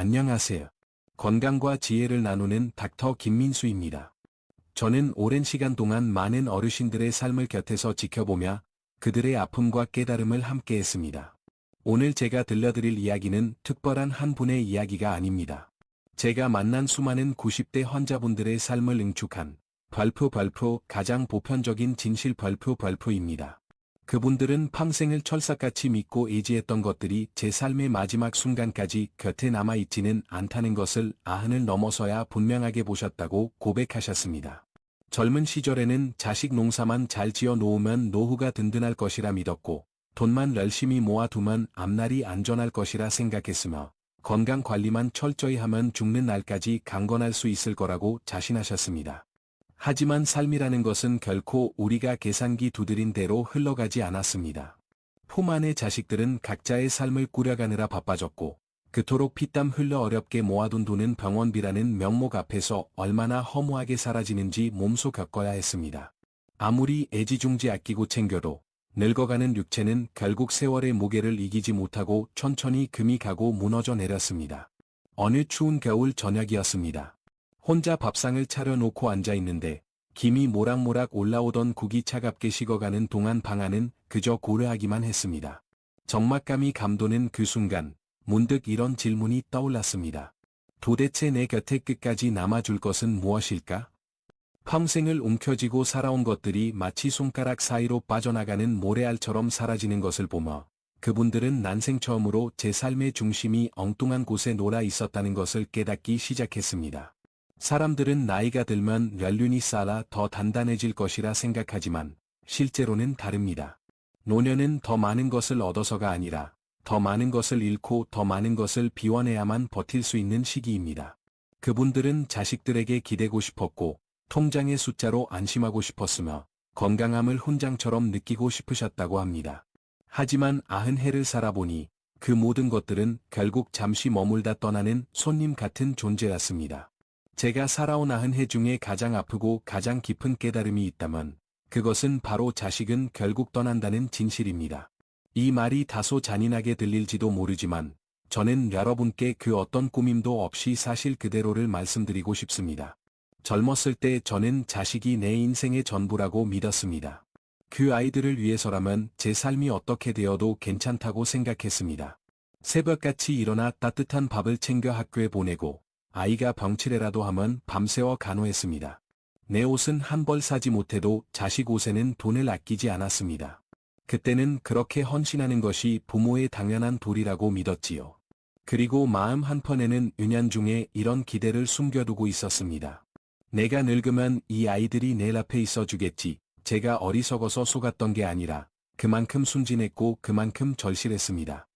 안녕하세요. 건강과 지혜를 나누는 닥터 김민수입니다. 저는 오랜 시간 동안 많은 어르신들의 삶을 곁에서 지켜보며 그들의 아픔과 깨달음을 함께 했습니다. 오늘 제가 들려드릴 이야기는 특별한 한 분의 이야기가 아닙니다. 제가 만난 수많은 90대 환자분들의 삶을 응축한 발표 발표 가장 보편적인 진실 발표 발표입니다. 그분들은 평생을 철사같이 믿고 의지했던 것들이 제 삶의 마지막 순간까지 곁에 남아있지는 않다는 것을 아흔을 넘어서야 분명하게 보셨다고 고백하셨습니다. 젊은 시절에는 자식 농사만 잘 지어 놓으면 노후가 든든할 것이라 믿었고 돈만 열심히 모아두면 앞날이 안전할 것이라 생각했으며 건강 관리만 철저히 하면 죽는 날까지 강건할 수 있을 거라고 자신하셨습니다. 하지만 삶이라는 것은 결코 우리가 계산기 두드린 대로 흘러가지 않았습니다. 품 안의 자식들은 각자의 삶을 꾸려가느라 바빠졌고 그토록 피땀 흘려 어렵게 모아둔 돈은 병원비라는 명목 앞에서 얼마나 허무하게 사라지는지 몸소 겪어야 했습니다. 아무리 애지중지 아끼고 챙겨도 늙어가는 육체는 결국 세월의 무게를 이기지 못하고 천천히 금이 가고 무너져 내렸습니다. 어느 추운 겨울 저녁이었습니다. 혼자 밥상을 차려놓고 앉아있는데 김이 모락모락 올라오던 국이 차갑게 식어가는 동안 방 안은 그저 고려하기만 했습니다. 적막감이 감도는 그 순간 문득 이런 질문이 떠올랐습니다. 도대체 내 곁에 끝까지 남아줄 것은 무엇일까? 평생을 움켜쥐고 살아온 것들이 마치 손가락 사이로 빠져나가는 모래알처럼 사라지는 것을 보며 그분들은 난생 처음으로 제 삶의 중심이 엉뚱한 곳에 놀아 있었다는 것을 깨닫기 시작했습니다. 사람들은 나이가 들면 연륜이 쌓아 더 단단해질 것이라 생각하지만 실제로는 다릅니다. 노년은 더 많은 것을 얻어서가 아니라 더 많은 것을 잃고 더 많은 것을 비워내야만 버틸 수 있는 시기입니다. 그분들은 자식들에게 기대고 싶었고 통장의 숫자로 안심하고 싶었으며 건강함을 훈장처럼 느끼고 싶으셨다고 합니다. 하지만 아흔 해를 살아보니 그 모든 것들은 결국 잠시 머물다 떠나는 손님 같은 존재였습니다. 제가 살아온 아흔 해 중에 가장 아프고 가장 깊은 깨달음이 있다면 그것은 바로 자식은 결국 떠난다는 진실입니다. 이 말이 다소 잔인하게 들릴지도 모르지만 저는 여러분께 그 어떤 꾸밈도 없이 사실 그대로를 말씀드리고 싶습니다. 젊었을 때 저는 자식이 내 인생의 전부라고 믿었습니다. 그 아이들을 위해서라면 제 삶이 어떻게 되어도 괜찮다고 생각했습니다. 새벽같이 일어나 따뜻한 밥을 챙겨 학교에 보내고 아이가 병치레라도 하면 밤새워 간호했습니다. 내 옷은 한 벌 사지 못해도 자식 옷에는 돈을 아끼지 않았습니다. 그때는 그렇게 헌신하는 것이 부모의 당연한 도리라고 믿었지요. 그리고 마음 한편에는 은연중에 이런 기대를 숨겨두고 있었습니다. 내가 늙으면 이 아이들이 내 앞에 있어주겠지. 제가 어리석어서 속았던 게 아니라 그만큼 순진했고 그만큼 절실했습니다.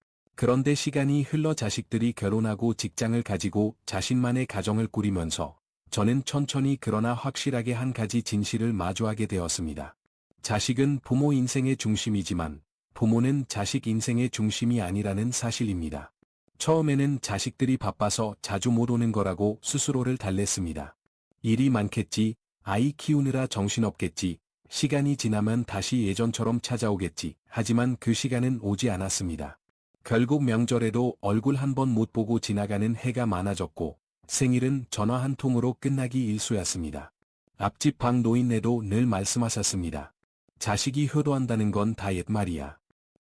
그런데 시간이 흘러 자식들이 결혼하고 직장을 가지고 자신만의 가정을 꾸리면서 저는 천천히 그러나 확실하게 한 가지 진실을 마주하게 되었습니다. 자식은 부모 인생의 중심이지만 부모는 자식 인생의 중심이 아니라는 사실입니다. 처음에는 자식들이 바빠서 자주 못 오는 거라고 스스로를 달랬습니다. 일이 많겠지, 아이 키우느라 정신없겠지, 시간이 지나면 다시 예전처럼 찾아오겠지, 하지만 그 시간은 오지 않았습니다. 결국 명절에도 얼굴 한 번 못 보고 지나가는 해가 많아졌고 생일은 전화 한 통으로 끝나기 일쑤였습니다. 앞집 방 노인네도 늘 말씀하셨습니다. 자식이 효도한다는 건 다 옛말이야.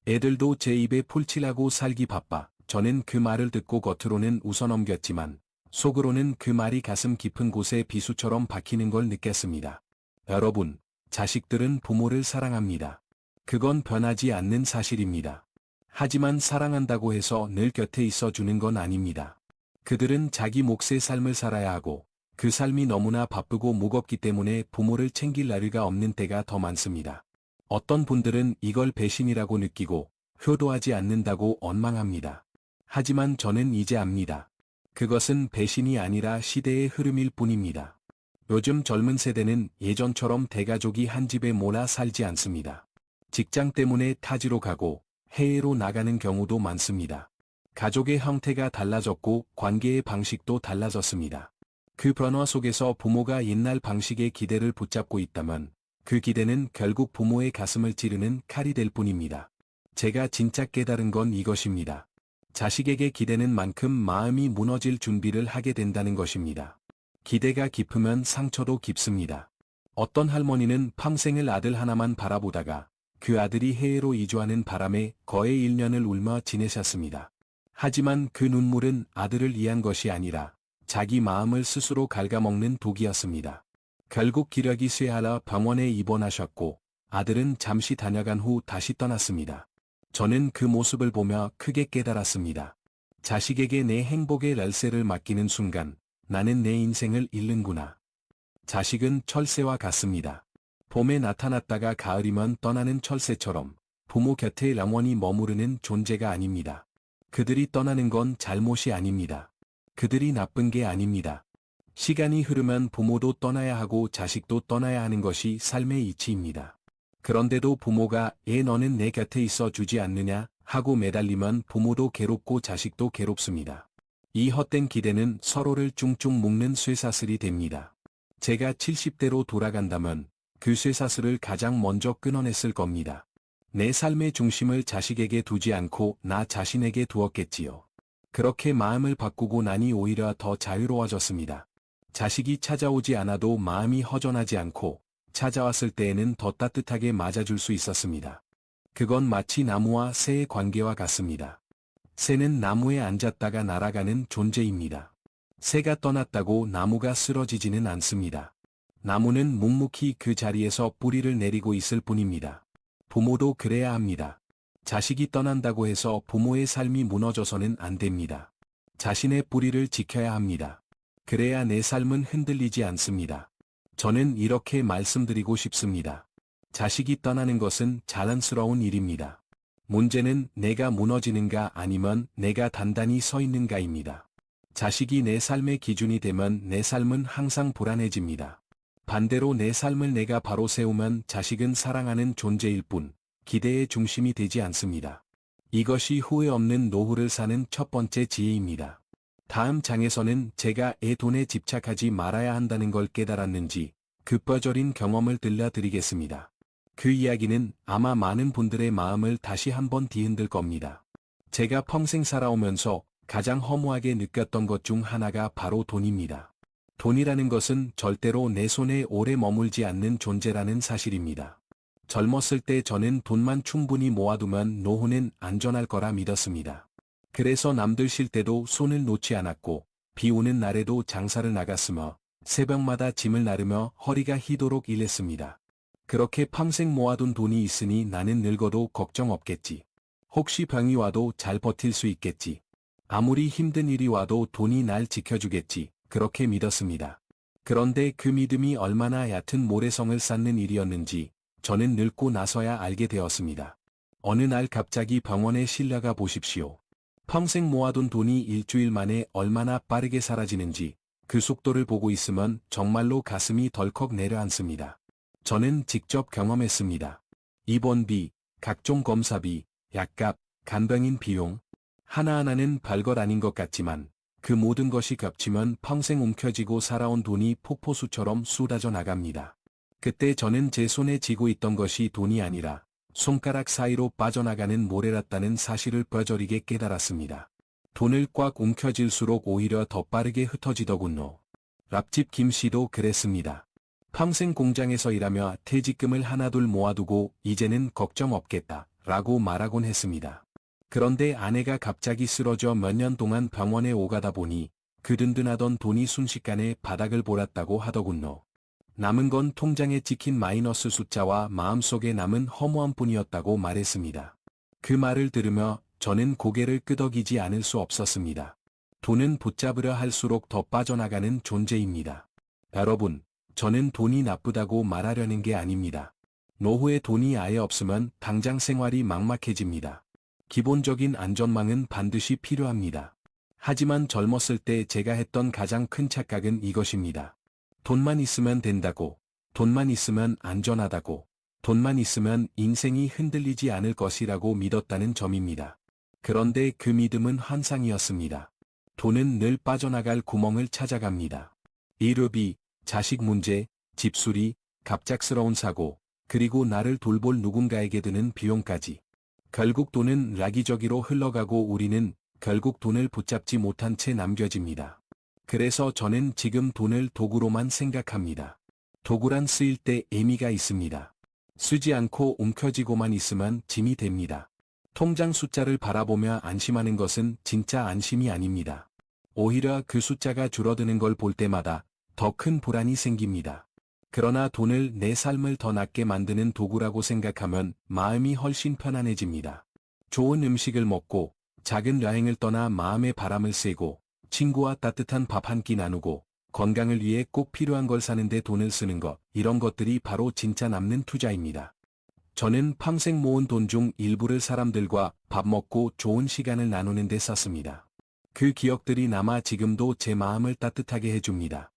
애들도 제 입에 풀칠하고 살기 바빠. 저는 그 말을 듣고 겉으로는 웃어넘겼지만 속으로는 그 말이 가슴 깊은 곳에 비수처럼 박히는 걸 느꼈습니다. 여러분, 자식들은 부모를 사랑합니다. 그건 변하지 않는 사실입니다. 하지만 사랑한다고 해서 늘 곁에 있어 주는 건 아닙니다. 그들은 자기 몫의 삶을 살아야 하고 그 삶이 너무나 바쁘고 무겁기 때문에 부모를 챙길 나이가 없는 때가 더 많습니다. 어떤 분들은 이걸 배신이라고 느끼고 효도하지 않는다고 원망합니다. 하지만 저는 이제 압니다. 그것은 배신이 아니라 시대의 흐름일 뿐입니다. 요즘 젊은 세대는 예전처럼 대가족이 한 집에 몰아 살지 않습니다. 직장 때문에 타지로 가고 해외로 나가는 경우도 많습니다. 가족의 형태가 달라졌고 관계의 방식도 달라졌습니다. 그 변화 속에서 부모가 옛날 방식의 기대를 붙잡고 있다면 그 기대는 결국 부모의 가슴을 찌르는 칼이 될 뿐입니다. 제가 진짜 깨달은 건 이것입니다. 자식에게 기대는 만큼 마음이 무너질 준비를 하게 된다는 것입니다. 기대가 깊으면 상처도 깊습니다. 어떤 할머니는 평생을 아들 하나만 바라보다가 그 아들이 해외로 이주하는 바람에 거의 1년을 울며 지내셨습니다. 하지만 그 눈물은 아들을 위한 것이 아니라 자기 마음을 스스로 갉아먹는 독이었습니다. 결국 기력이 쇠하라 병원에 입원하셨고 아들은 잠시 다녀간 후 다시 떠났습니다. 저는 그 모습을 보며 크게 깨달았습니다. 자식에게 내 행복의 열쇠를 맡기는 순간 나는 내 인생을 잃는구나. 자식은 철새와 같습니다. 봄에 나타났다가 가을이면 떠나는 철새처럼 부모 곁에 영원히 머무르는 존재가 아닙니다. 그들이 떠나는 건 잘못이 아닙니다. 그들이 나쁜 게 아닙니다. 시간이 흐르면 부모도 떠나야 하고 자식도 떠나야 하는 것이 삶의 이치입니다. 그런데도 부모가 애 너는 내 곁에 있어 주지 않느냐 하고 매달리면 부모도 괴롭고 자식도 괴롭습니다. 이 헛된 기대는 서로를 퉁퉁 묶는 쇠사슬이 됩니다. 제가 70대로 돌아간다면 그 쇠사슬을 가장 먼저 끊어냈을 겁니다. 내 삶의 중심을 자식에게 두지 않고 나 자신에게 두었겠지요. 그렇게 마음을 바꾸고 나니 오히려 더 자유로워졌습니다. 자식이 찾아오지 않아도 마음이 허전하지 않고 찾아왔을 때에는 더 따뜻하게 맞아줄 수 있었습니다. 그건 마치 나무와 새의 관계와 같습니다. 새는 나무에 앉았다가 날아가는 존재입니다. 새가 떠났다고 나무가 쓰러지지는 않습니다. 나무는 묵묵히 그 자리에서 뿌리를 내리고 있을 뿐입니다. 부모도 그래야 합니다. 자식이 떠난다고 해서 부모의 삶이 무너져서는 안 됩니다. 자신의 뿌리를 지켜야 합니다. 그래야 내 삶은 흔들리지 않습니다. 저는 이렇게 말씀드리고 싶습니다. 자식이 떠나는 것은 자연스러운 일입니다. 문제는 내가 무너지는가 아니면 내가 단단히 서 있는가입니다. 자식이 내 삶의 기준이 되면 내 삶은 항상 불안해집니다. 반대로 내 삶을 내가 바로 세우면 자식은 사랑하는 존재일 뿐 기대의 중심이 되지 않습니다. 이것이 후회 없는 노후를 사는 첫 번째 지혜입니다. 다음 장에서는 제가 애 돈에 집착하지 말아야 한다는 걸 깨달았는지 급버절인 경험을 들려드리겠습니다. 그 이야기는 아마 많은 분들의 마음을 다시 한번 뒤흔들 겁니다. 제가 평생 살아오면서 가장 허무하게 느꼈던 것 중 하나가 바로 돈입니다. 돈이라는 것은 절대로 내 손에 오래 머물지 않는 존재라는 사실입니다. 젊었을 때 저는 돈만 충분히 모아두면 노후는 안전할 거라 믿었습니다. 그래서 남들 쉴 때도 손을 놓지 않았고 비 오는 날에도 장사를 나갔으며 새벽마다 짐을 나르며 허리가 휘도록 일했습니다. 그렇게 평생 모아둔 돈이 있으니 나는 늙어도 걱정 없겠지. 혹시 병이 와도 잘 버틸 수 있겠지. 아무리 힘든 일이 와도 돈이 날 지켜주겠지. 그렇게 믿었습니다. 그런데 그 믿음이 얼마나 얕은 모래성을 쌓는 일이었는지 저는 늙고 나서야 알게 되었습니다. 어느 날 갑자기 병원에 실려가 보십시오. 평생 모아둔 돈이 일주일 만에 얼마나 빠르게 사라지는지 그 속도를 보고 있으면 정말로 가슴이 덜컥 내려앉습니다. 저는 직접 경험했습니다. 입원비, 각종 검사비, 약값, 간병인 비용, 하나하나는 별것 아닌 것 같지만 그 모든 것이 겹치면 평생 움켜쥐고 살아온 돈이 폭포수처럼 쏟아져 나갑니다. 그때 저는 제 손에 쥐고 있던 것이 돈이 아니라 손가락 사이로 빠져나가는 모래랐다는 사실을 뼈저리게 깨달았습니다. 돈을 꽉 움켜쥘수록 오히려 더 빠르게 흩어지더군요. 랍집 김 씨도 그랬습니다. 평생 공장에서 일하며 퇴직금을 하나둘 모아두고 이제는 걱정 없겠다 라고 말하곤 했습니다. 그런데 아내가 갑자기 쓰러져 몇 년 동안 병원에 오가다 보니 그 든든하던 돈이 순식간에 바닥을 볼았다고 하더군요. 남은 건 통장에 찍힌 마이너스 숫자와 마음속에 남은 허무함 뿐이었다고 말했습니다. 그 말을 들으며 저는 고개를 끄덕이지 않을 수 없었습니다. 돈은 붙잡으려 할수록 더 빠져나가는 존재입니다. 여러분, 저는 돈이 나쁘다고 말하려는 게 아닙니다. 노후에 돈이 아예 없으면 당장 생활이 막막해집니다. 기본적인 안전망은 반드시 필요합니다. 하지만 젊었을 때 제가 했던 가장 큰 착각은 이것입니다. 돈만 있으면 된다고, 돈만 있으면 안전하다고, 돈만 있으면 인생이 흔들리지 않을 것이라고 믿었다는 점입니다. 그런데 그 믿음은 환상이었습니다. 돈은 늘 빠져나갈 구멍을 찾아갑니다. 일업이, 자식 문제, 집수리, 갑작스러운 사고, 그리고 나를 돌볼 누군가에게 드는 비용까지. 결국 돈은 라기저기로 흘러가고 우리는 결국 돈을 붙잡지 못한 채 남겨집니다. 그래서 저는 지금 돈을 도구로만 생각합니다. 도구란 쓰일 때 의미가 있습니다. 쓰지 않고 움켜쥐고만 있으면 짐이 됩니다. 통장 숫자를 바라보며 안심하는 것은 진짜 안심이 아닙니다. 오히려 그 숫자가 줄어드는 걸 볼 때마다 더 큰 불안이 생깁니다. 그러나 돈을 내 삶을 더 낫게 만드는 도구라고 생각하면 마음이 훨씬 편안해집니다. 좋은 음식을 먹고 작은 여행을 떠나 마음의 바람을 쐬고 친구와 따뜻한 밥 한 끼 나누고 건강을 위해 꼭 필요한 걸 사는데 돈을 쓰는 것, 이런 것들이 바로 진짜 남는 투자입니다. 저는 평생 모은 돈 중 일부를 사람들과 밥 먹고 좋은 시간을 나누는 데 썼습니다. 그 기억들이 남아 지금도 제 마음을 따뜻하게 해줍니다.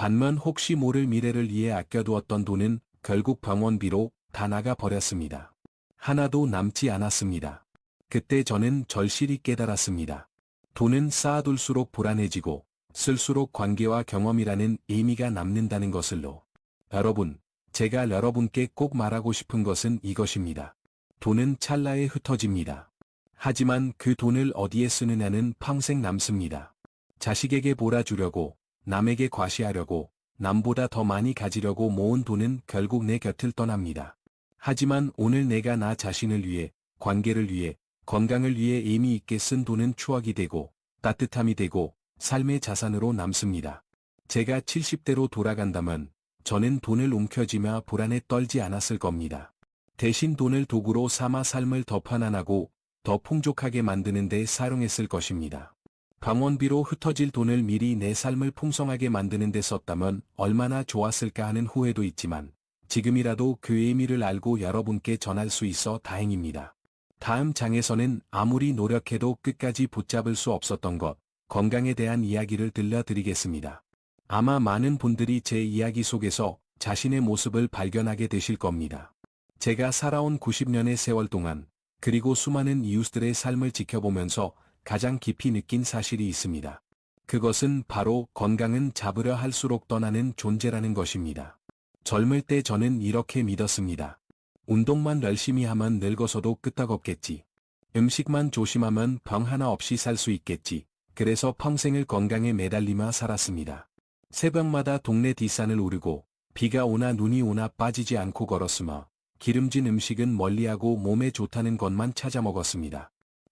반면 혹시 모를 미래를 위해 아껴두었던 돈은 결국 병원비로 다 나가 버렸습니다. 하나도 남지 않았습니다. 그때 저는 절실히 깨달았습니다. 돈은 쌓아둘수록 불안해지고 쓸수록 관계와 경험이라는 의미가 남는다는 것을로. 여러분, 제가 여러분께 꼭 말하고 싶은 것은 이것입니다. 돈은 찰나에 흩어집니다. 하지만 그 돈을 어디에 쓰느냐는 평생 남습니다. 자식에게 몰아주려고, 남에게 과시하려고, 남보다 더 많이 가지려고 모은 돈은 결국 내 곁을 떠납니다. 하지만 오늘 내가 나 자신을 위해, 관계를 위해, 건강을 위해 의미 있게 쓴 돈은 추억이 되고, 따뜻함이 되고, 삶의 자산으로 남습니다. 제가 70대로 돌아간다면, 저는 돈을 움켜쥐며 불안에 떨지 않았을 겁니다. 대신 돈을 도구로 삼아 삶을 더 편안하고 더 풍족하게 만드는 데 사용했을 것입니다. 병원비로 흩어질 돈을 미리 내 삶을 풍성하게 만드는 데 썼다면 얼마나 좋았을까 하는 후회도 있지만 지금이라도 그 의미를 알고 여러분께 전할 수 있어 다행입니다. 다음 장에서는 아무리 노력해도 끝까지 붙잡을 수 없었던 것, 건강에 대한 이야기를 들려드리겠습니다. 아마 많은 분들이 제 이야기 속에서 자신의 모습을 발견하게 되실 겁니다. 제가 살아온 90년의 세월 동안 그리고 수많은 이웃들의 삶을 지켜보면서 가장 깊이 느낀 사실이 있습니다. 그것은 바로 건강은 잡으려 할수록 떠나는 존재라는 것입니다. 젊을 때 저는 이렇게 믿었습니다. 운동만 열심히 하면 늙어서도 끄떡없겠지. 음식만 조심하면 병 하나 없이 살 수 있겠지. 그래서 평생을 건강에 매달리며 살았습니다. 새벽마다 동네 뒷산을 오르고 비가 오나 눈이 오나 빠지지 않고 걸었으며 기름진 음식은 멀리하고 몸에 좋다는 것만 찾아 먹었습니다.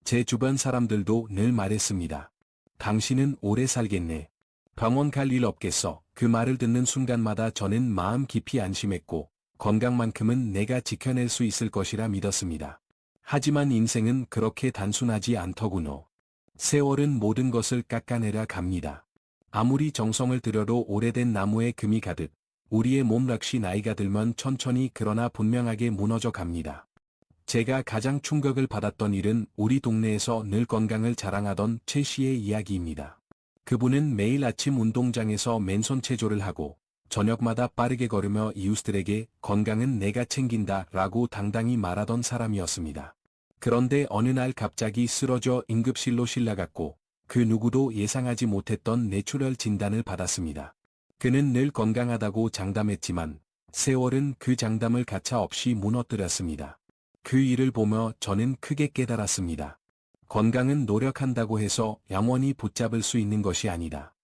제 주변 사람들도 늘 말했습니다. 당신은 오래 살겠네. 병원 갈 일 없겠어. 그 말을 듣는 순간마다 저는 마음 깊이 안심했고 건강만큼은 내가 지켜낼 수 있을 것이라 믿었습니다. 하지만 인생은 그렇게 단순하지 않더구나. 세월은 모든 것을 깎아내려 갑니다. 아무리 정성을 들여도 오래된 나무에 금이 가듯 우리의 몸 역시 나이가 들면 천천히 그러나 분명하게 무너져 갑니다. 제가 가장 충격을 받았던 일은 우리 동네에서 늘 건강을 자랑하던 최 씨의 이야기입니다. 그분은 매일 아침 운동장에서 맨손 체조를 하고 저녁마다 빠르게 걸으며 이웃들에게 건강은 내가 챙긴다 라고 당당히 말하던 사람이었습니다. 그런데 어느 날 갑자기 쓰러져 응급실로 실려갔고 그 누구도 예상하지 못했던 뇌출혈 진단을 받았습니다. 그는 늘 건강하다고 장담했지만 세월은 그 장담을 가차없이 무너뜨렸습니다. 그 일을 보며 저는 크게 깨달았습니다. 건강은 노력한다고 해서 영원히 붙잡을 수 있는 것이 아니다.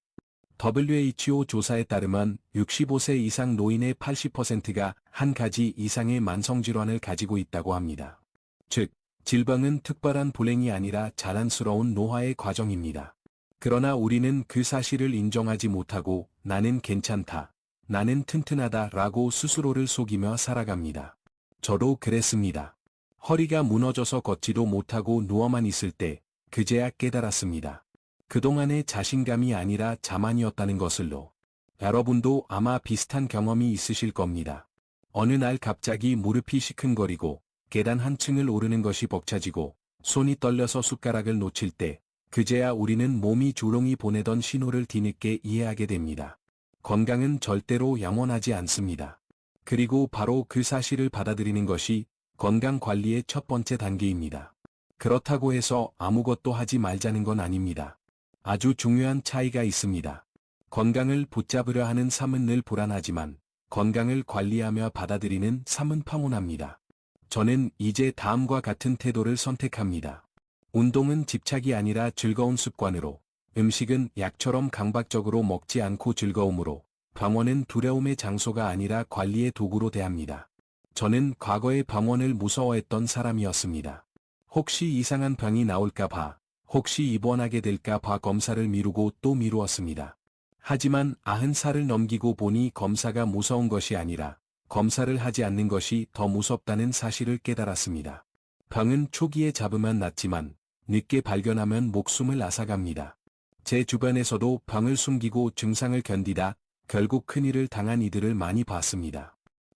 WHO 조사에 따르면 65세 이상 노인의 80%가 한 가지 이상의 만성질환을 가지고 있다고 합니다. 즉, 질병은 특별한 불행이 아니라 자랑스러운 노화의 과정입니다. 그러나 우리는 그 사실을 인정하지 못하고 나는 괜찮다, 나는 튼튼하다 라고 스스로를 속이며 살아갑니다. 저도 그랬습니다. 허리가 무너져서 걷지도 못하고 누워만 있을 때 그제야 깨달았습니다. 그동안의 자신감이 아니라 자만이었다는 것을로. 여러분도 아마 비슷한 경험이 있으실 겁니다. 어느 날 갑자기 무릎이 시큰거리고 계단 한 층을 오르는 것이 벅차지고 손이 떨려서 숟가락을 놓칠 때 그제야 우리는 몸이 조롱이 보내던 신호를 뒤늦게 이해하게 됩니다. 건강은 절대로 영원하지 않습니다. 그리고 바로 그 사실을 받아들이는 것이 건강 관리의 첫 번째 단계입니다. 그렇다고 해서 아무것도 하지 말자는 건 아닙니다. 아주 중요한 차이가 있습니다. 건강을 붙잡으려 하는 삶은 늘 불안하지만 건강을 관리하며 받아들이는 삶은 평온합니다. 저는 이제 다음과 같은 태도를 선택합니다. 운동은 집착이 아니라 즐거운 습관으로, 음식은 약처럼 강박적으로 먹지 않고 즐거움으로, 병원은 두려움의 장소가 아니라 관리의 도구로 대합니다. 저는 과거에 병원을 무서워했던 사람이었습니다. 혹시 이상한 병이 나올까 봐, 혹시 입원하게 될까 봐 검사를 미루고 또 미루었습니다. 하지만 아흔 살을 넘기고 보니 검사가 무서운 것이 아니라 검사를 하지 않는 것이 더 무섭다는 사실을 깨달았습니다. 병은 초기에 잡으면 낫지만 늦게 발견하면 목숨을 앗아갑니다. 제 주변에서도 병을 숨기고 증상을 견디다 결국 큰일을 당한 이들을 많이 봤습니다.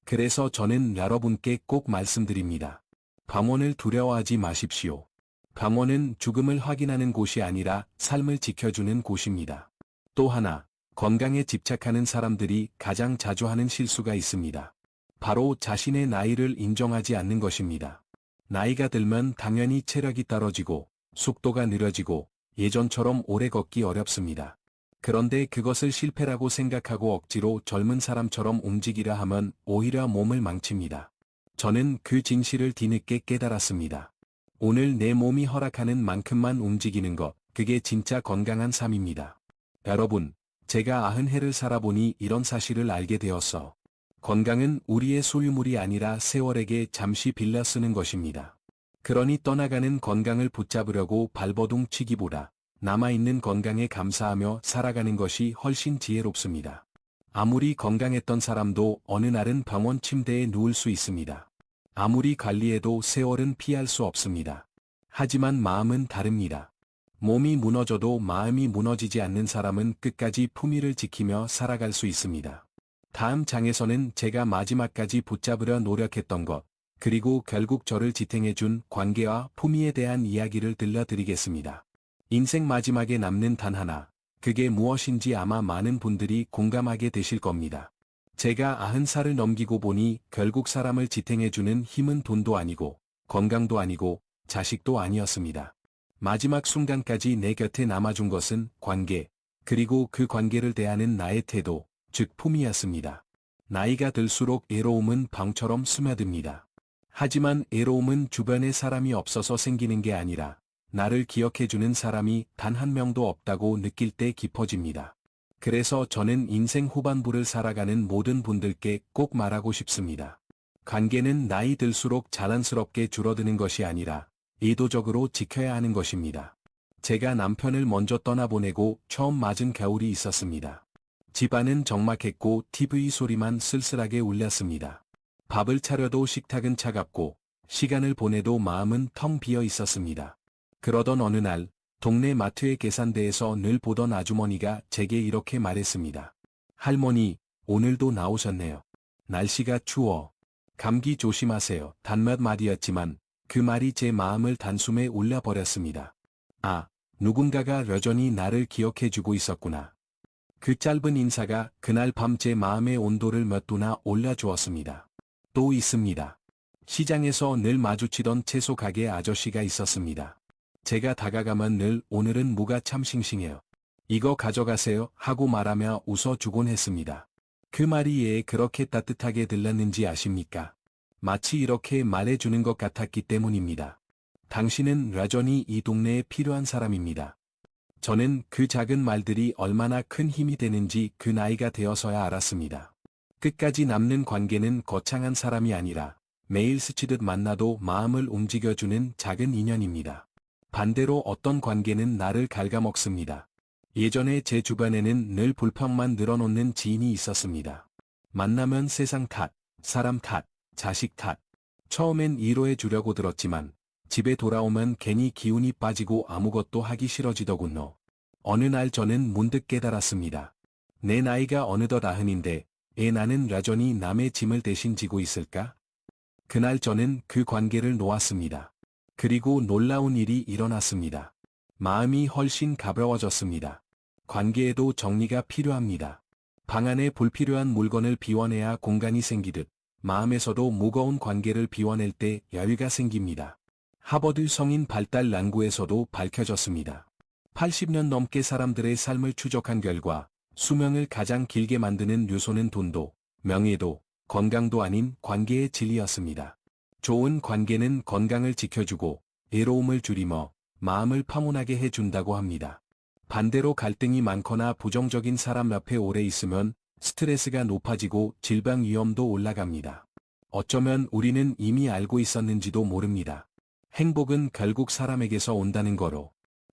그래서 저는 여러분께 꼭 말씀드립니다. 병원을 두려워하지 마십시오. 병원은 죽음을 확인하는 곳이 아니라 삶을 지켜주는 곳입니다. 또 하나, 건강에 집착하는 사람들이 가장 자주 하는 실수가 있습니다. 바로 자신의 나이를 인정하지 않는 것입니다. 나이가 들면 당연히 체력이 떨어지고 속도가 느려지고 예전처럼 오래 걷기 어렵습니다. 그런데 그것을 실패라고 생각하고 억지로 젊은 사람처럼 움직이려 하면 오히려 몸을 망칩니다. 저는 그 진실을 뒤늦게 깨달았습니다. 오늘 내 몸이 허락하는 만큼만 움직이는 것, 그게 진짜 건강한 삶입니다. 여러분, 제가 아흔 해를 살아보니 이런 사실을 알게 되었어. 건강은 우리의 소유물이 아니라 세월에게 잠시 빌려 쓰는 것입니다. 그러니 떠나가는 건강을 붙잡으려고 발버둥 치기보다 남아있는 건강에 감사하며 살아가는 것이 훨씬 지혜롭습니다. 아무리 건강했던 사람도 어느 날은 병원 침대에 누울 수 있습니다. 아무리 관리해도 세월은 피할 수 없습니다. 하지만 마음은 다릅니다. 몸이 무너져도 마음이 무너지지 않는 사람은 끝까지 품위를 지키며 살아갈 수 있습니다. 다음 장에서는 제가 마지막까지 붙잡으려 노력했던 것, 그리고 결국 저를 지탱해준 관계와 품위에 대한 이야기를 들려드리겠습니다. 인생 마지막에 남는 단 하나, 그게 무엇인지 아마 많은 분들이 공감하게 되실 겁니다. 제가 아흔 살을 넘기고 보니 결국 사람을 지탱해주는 힘은 돈도 아니고, 건강도 아니고, 자식도 아니었습니다. 마지막 순간까지 내 곁에 남아준 것은 관계, 그리고 그 관계를 대하는 나의 태도, 즉 품이었습니다. 나이가 들수록 애로움은 방처럼 스며듭니다. 하지만 애로움은 주변에 사람이 없어서 생기는 게 아니라 나를 기억해주는 사람이 단 한 명도 없다고 느낄 때 깊어집니다. 그래서 저는 인생 후반부를 살아가는 모든 분들께 꼭 말하고 싶습니다. 관계는 나이 들수록 자연스럽게 줄어드는 것이 아니라 의도적으로 지켜야 하는 것입니다. 제가 남편을 먼저 떠나보내고 처음 맞은 겨울이 있었습니다. 집안은 적막했고 TV 소리만 쓸쓸하게 울렸습니다. 밥을 차려도 식탁은 차갑고 시간을 보내도 마음은 텅 비어 있었습니다. 그러던 어느 날 동네 마트의 계산대에서 늘 보던 아주머니가 제게 이렇게 말했습니다. 할머니, 오늘도 나오셨네요. 날씨가 추워. 감기 조심하세요. 단몇 마디였지만 그 말이 제 마음을 단숨에 올려버렸습니다. 아, 누군가가 여전히 나를 기억해주고 있었구나. 그 짧은 인사가 그날 밤 제 마음의 온도를 몇 도나 올려주었습니다. 또 있습니다. 시장에서 늘 마주치던 채소 가게 아저씨가 있었습니다. 제가 다가가면 늘 오늘은 무가 참 싱싱해요. 이거 가져가세요 하고 말하며 웃어주곤 했습니다. 그 말이 왜 그렇게 따뜻하게 들렸는지 아십니까? 마치 이렇게 말해주는 것 같았기 때문입니다. 당신은 여전히 이 동네에 필요한 사람입니다. 저는 그 작은 말들이 얼마나 큰 힘이 되는지 그 나이가 되어서야 알았습니다. 끝까지 남는 관계는 거창한 사람이 아니라 매일 스치듯 만나도 마음을 움직여주는 작은 인연입니다. 반대로 어떤 관계는 나를 갉아먹습니다. 예전에 제 주변에는 늘 불평만 늘어놓는 지인이 있었습니다. 만나면 세상 탓, 사람 탓, 자식 탓. 처음엔 이로해 주려고 들었지만 집에 돌아오면 괜히 기운이 빠지고 아무것도 하기 싫어지더군요. 어느 날 저는 문득 깨달았습니다. 내 나이가 어느덧 아흔인데 애 나는 여전히 남의 짐을 대신 지고 있을까? 그날 저는 그 관계를 놓았습니다. 그리고 놀라운 일이 일어났습니다. 마음이 훨씬 가벼워졌습니다. 관계에도 정리가 필요합니다. 방 안에 불필요한 물건을 비워내야 공간이 생기듯 마음에서도 무거운 관계를 비워낼 때 여유가 생깁니다. 하버드 성인 발달 연구에서도 밝혀졌습니다. 80년 넘게 사람들의 삶을 추적한 결과 수명을 가장 길게 만드는 요소는 돈도, 명예도, 건강도 아닌 관계의 진리였습니다. 좋은 관계는 건강을 지켜주고, 애로움을 줄이며, 마음을 파문하게 해준다고 합니다. 반대로 갈등이 많거나 부정적인 사람 옆에 오래 있으면 스트레스가 높아지고 질병 위험도 올라갑니다. 어쩌면 우리는 이미 알고 있었는지도 모릅니다. 행복은 결국 사람에게서 온다는 거로.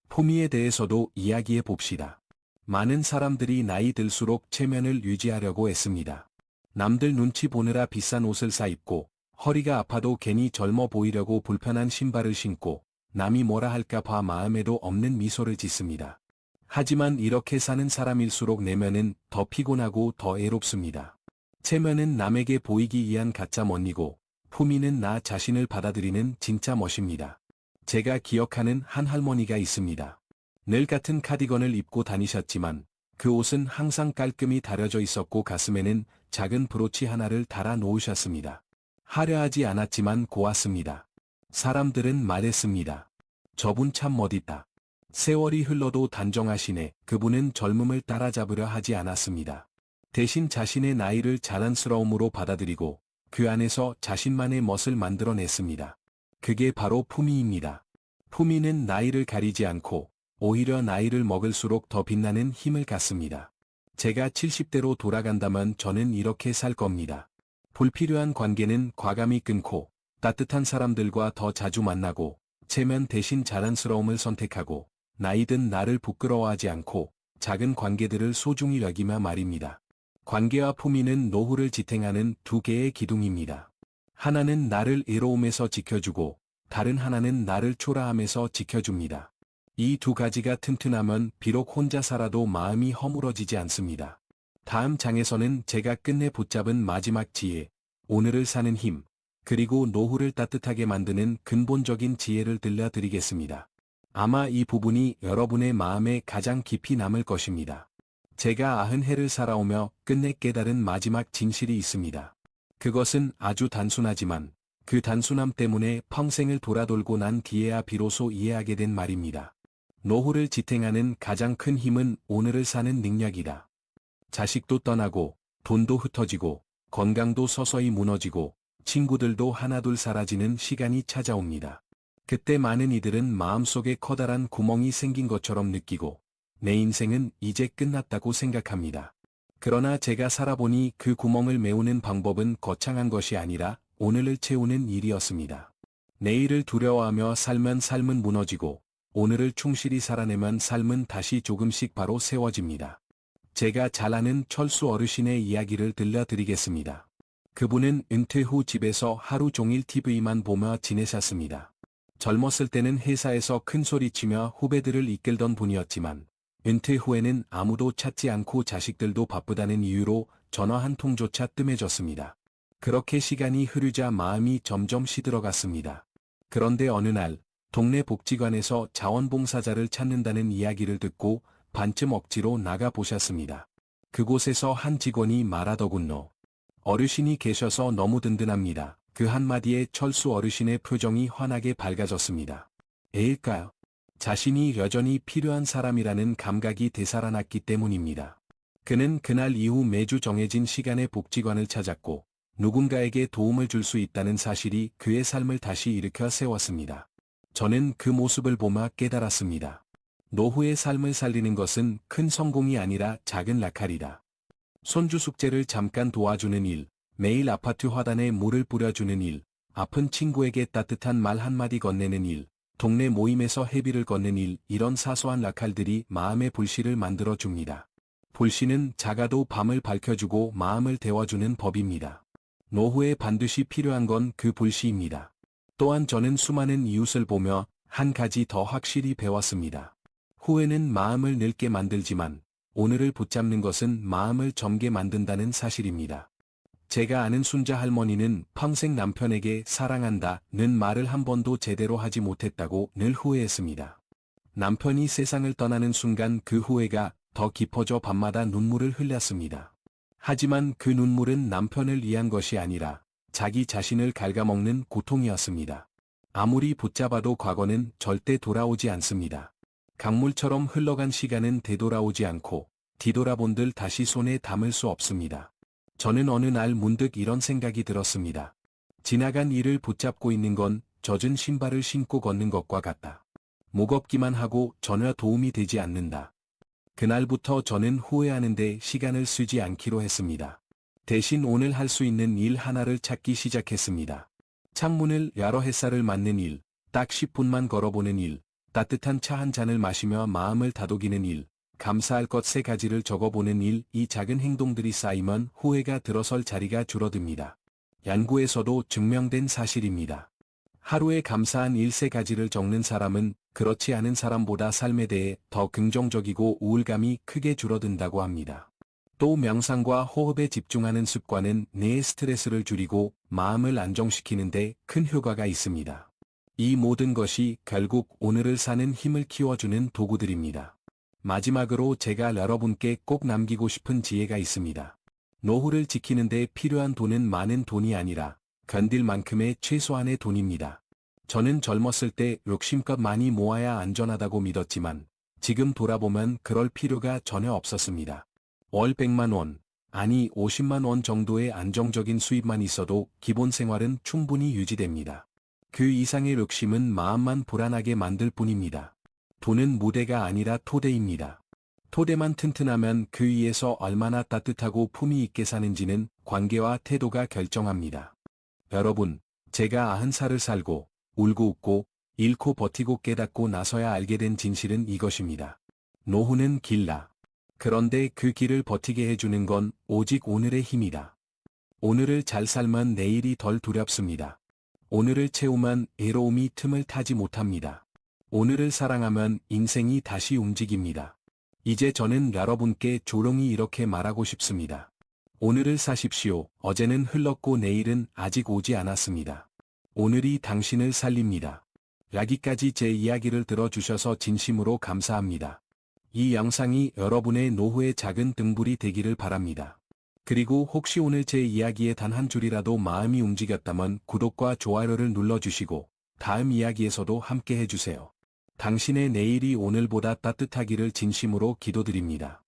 품위에 대해서도 이야기해 봅시다. 많은 사람들이 나이 들수록 체면을 유지하려고 애씁니다. 남들 눈치 보느라 비싼 옷을 사 입고 허리가 아파도 괜히 젊어 보이려고 불편한 신발을 신고 남이 뭐라 할까 봐 마음에도 없는 미소를 짓습니다. 하지만 이렇게 사는 사람일수록 내면은 더 피곤하고 더 애롭습니다. 체면은 남에게 보이기 위한 가짜 멋이고 품위는 나 자신을 받아들이는 진짜 멋입니다. 제가 기억하는 한 할머니가 있습니다. 늘 같은 카디건을 입고 다니셨지만 그 옷은 항상 깔끔히 다려져 있었고 가슴에는 작은 브로치 하나를 달아 놓으셨습니다. 화려하지 않았지만 고왔습니다. 사람들은 말했습니다. 저분 참 멋있다. 세월이 흘러도 단정하시네. 그분은 젊음을 따라잡으려 하지 않았습니다. 대신 자신의 나이를 자랑스러움으로 받아들이고 그 안에서 자신만의 멋을 만들어냈습니다. 그게 바로 품위입니다. 품위는 나이를 가리지 않고 오히려 나이를 먹을수록 더 빛나는 힘을 갖습니다. 제가 70대로 돌아간다면 저는 이렇게 살 겁니다. 불필요한 관계는 과감히 끊고 따뜻한 사람들과 더 자주 만나고 체면 대신 자랑스러움을 선택하고 나이든 나를 부끄러워하지 않고 작은 관계들을 소중히 여기며 말입니다. 관계와 품위는 노후를 지탱하는 두 개의 기둥입니다. 하나는 나를 애로움에서 지켜주고 다른 하나는 나를 초라함에서 지켜줍니다. 이 두 가지가 튼튼하면 비록 혼자 살아도 마음이 허물어지지 않습니다. 다음 장에서는 제가 끝내 붙잡은 마지막 지혜, 오늘을 사는 힘, 그리고 노후를 따뜻하게 만드는 근본적인 지혜를 들려드리겠습니다. 아마 이 부분이 여러분의 마음에 가장 깊이 남을 것입니다. 제가 아흔 해를 살아오며 끝내 깨달은 마지막 진실이 있습니다. 그것은 아주 단순하지만 그 단순함 때문에 평생을 돌아돌고 난 뒤에야 비로소 이해하게 된 말입니다. 노후를 지탱하는 가장 큰 힘은 오늘을 사는 능력이다. 자식도 떠나고 돈도 흩어지고 건강도 서서히 무너지고 친구들도 하나둘 사라지는 시간이 찾아옵니다. 그때 많은 이들은 마음속에 커다란 구멍이 생긴 것처럼 느끼고 내 인생은 이제 끝났다고 생각합니다. 그러나 제가 살아보니 그 구멍을 메우는 방법은 거창한 것이 아니라 오늘을 채우는 일이었습니다. 내일을 두려워하며 살면 삶은 무너지고 오늘을 충실히 살아내면 삶은 다시 조금씩 바로 세워집니다. 제가 잘 아는 철수 어르신의 이야기를 들려드리겠습니다. 그분은 은퇴 후 집에서 하루 종일 TV만 보며 지내셨습니다. 젊었을 때는 회사에서 큰 소리치며 후배들을 이끌던 분이었지만 은퇴 후에는 아무도 찾지 않고 자식들도 바쁘다는 이유로 전화 한 통조차 뜸해졌습니다. 그렇게 시간이 흐르자 마음이 점점 시들어갔습니다. 그런데 어느 날 동네 복지관에서 자원봉사자를 찾는다는 이야기를 듣고 반쯤 억지로 나가 보셨습니다. 그곳에서 한 직원이 말하더군요. 어르신이 계셔서 너무 든든합니다. 그 한마디에 철수 어르신의 표정이 환하게 밝아졌습니다. 에일까요? 자신이 여전히 필요한 사람이라는 감각이 되살아났기 때문입니다. 그는 그날 이후 매주 정해진 시간에 복지관을 찾았고 누군가에게 도움을 줄 수 있다는 사실이 그의 삶을 다시 일으켜 세웠습니다. 저는 그 모습을 보며 깨달았습니다. 노후의 삶을 살리는 것은 큰 성공이 아니라 작은 라칼이다. 손주 숙제를 잠깐 도와주는 일, 매일 아파트 화단에 물을 뿌려주는 일, 아픈 친구에게 따뜻한 말 한마디 건네는 일, 동네 모임에서 회비를 걷는 일, 이런 사소한 라칼들이 마음의 불씨를 만들어줍니다. 불씨는 작아도 밤을 밝혀주고 마음을 데워주는 법입니다. 노후에 반드시 필요한 건 그 불씨입니다. 또한 저는 수많은 이웃을 보며 한 가지 더 확실히 배웠습니다. 후회는 마음을 늙게 만들지만 오늘을 붙잡는 것은 마음을 젊게 만든다는 사실입니다. 제가 아는 순자 할머니는 평생 남편에게 사랑한다 는 말을 한 번도 제대로 하지 못했다고 늘 후회했습니다. 남편이 세상을 떠나는 순간 그 후회가 더 깊어져 밤마다 눈물을 흘렸습니다. 하지만 그 눈물은 남편을 위한 것이 아니라 자기 자신을 갉아먹는 고통이었습니다. 아무리 붙잡아도 과거는 절대 돌아오지 않습니다. 강물처럼 흘러간 시간은 되돌아오지 않고 뒤돌아본들 다시 손에 담을 수 없습니다. 저는 어느 날 문득 이런 생각이 들었습니다. 지나간 일을 붙잡고 있는 건 젖은 신발을 신고 걷는 것과 같다. 무겁기만 하고 전혀 도움이 되지 않는다. 그날부터 저는 후회하는데 시간을 쓰지 않기로 했습니다. 대신 오늘 할 수 있는 일 하나를 찾기 시작했습니다. 창문을 열어 햇살을 맞는 일, 딱 10분만 걸어보는 일, 따뜻한 차 한 잔을 마시며 마음을 다독이는 일, 감사할 것 세 가지를 적어보는 일, 이 작은 행동들이 쌓이면 후회가 들어설 자리가 줄어듭니다. 연구에서도 증명된 사실입니다. 하루에 감사한 일 세 가지를 적는 사람은 그렇지 않은 사람보다 삶에 대해 더 긍정적이고 우울감이 크게 줄어든다고 합니다. 또 명상과 호흡에 집중하는 습관은 뇌의 스트레스를 줄이고 마음을 안정시키는데 큰 효과가 있습니다. 이 모든 것이 결국 오늘을 사는 힘을 키워주는 도구들입니다. 마지막으로 제가 여러분께 꼭 남기고 싶은 지혜가 있습니다. 노후를 지키는 데 필요한 돈은 많은 돈이 아니라 견딜 만큼의 최소한의 돈입니다. 저는 젊었을 때 욕심껏 많이 모아야 안전하다고 믿었지만 지금 돌아보면 그럴 필요가 전혀 없었습니다. 월 100만 원, 아니 50만 원 정도의 안정적인 수입만 있어도 기본 생활은 충분히 유지됩니다. 그 이상의 욕심은 마음만 불안하게 만들 뿐입니다. 돈은 무대가 아니라 토대입니다. 토대만 튼튼하면 그 위에서 얼마나 따뜻하고 품위 있게 사는지는 관계와 태도가 결정합니다. 여러분, 제가 90살을 살고, 울고 웃고, 잃고 버티고 깨닫고 나서야 알게 된 진실은 이것입니다. 노후는 길다. 그런데 그 길을 버티게 해주는 건 오직 오늘의 힘이다. 오늘을 잘 살면 내일이 덜 두렵습니다. 오늘을 채우면 애로움이 틈을 타지 못합니다. 오늘을 사랑하면 인생이 다시 움직입니다. 이제 저는 여러분께 조롱이 이렇게 말하고 싶습니다. 오늘을 사십시오. 어제는 흘렀고 내일은 아직 오지 않았습니다. 오늘이 당신을 살립니다. 여기까지 제 이야기를 들어주셔서 진심으로 감사합니다. 이 영상이 여러분의 노후의 작은 등불이 되기를 바랍니다. 그리고 혹시 오늘 제 이야기에 단 한 줄이라도 마음이 움직였다면 구독과 좋아요를 눌러주시고 다음 이야기에서도 함께 해주세요. 당신의 내일이 오늘보다 따뜻하기를 진심으로 기도드립니다.